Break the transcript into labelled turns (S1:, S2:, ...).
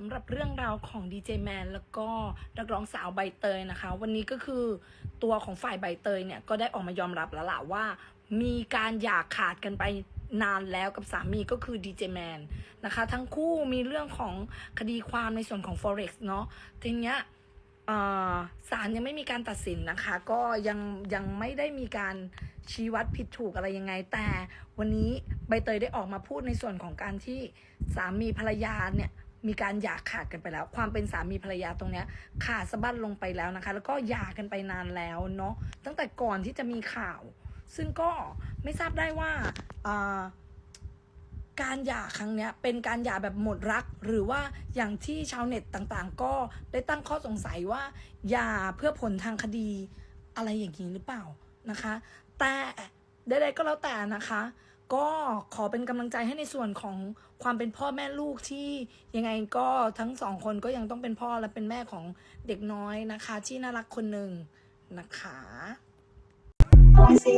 S1: สำหรับเรื่องราวของดีเจแมนแล้วก็นักร้องสาวใบเตยนะคะ วันนี้ก็คือตัวของฝ่ายใบเตยเนี่ยก็ได้ออกมายอมรับแล้วล่ะว่า มีการหย่าขาดกันไปนานแล้วกับสามีก็คือดีเจแมนนะคะ ทั้งคู่มีเรื่องของคดีความในส่วนของ forex เนาะทีเนี้ยศาลยังไม่มีการตัดสินนะคะ ก็ยังยังไม่ได้มีการชี้วัดผิดถูกอะไรยังไง แต่วันนี้ใบเตยได้ออกมาพูดในส่วนของการที่สามีภรรยาเนี่ย มีการหย่าขาดกันไปแล้ว ความเป็นสามีภรรยาตรงเนี้ยขาดสะบั้นลงไปแล้วนะคะ แล้วก็หย่ากันไปนานแล้วเนาะตั้งแต่ก่อนที่จะมีข่าว ซึ่งก็ไม่ทราบได้ว่าการหย่าครั้งเนี้ยเป็นการหย่าแบบหมดรัก หรือว่าอย่างที่ชาวเน็ตต่างๆ ก็ได้ตั้งข้อสงสัยว่าหย่าเพื่อผลทางคดีอะไรอย่างนี้หรือเปล่านะคะ แต่ใดๆก็แล้วแต่นะคะ ก็ขอเป็นกำลังใจให้ในส่วนของความเป็นพ่อแม่ลูกที่ยังไงก็ทั้งสองคนก็ยังต้องเป็นพ่อและเป็นแม่ของเด็กน้อยนะคะ ที่น่ารักคนหนึ่งนะคะ
S2: พองสี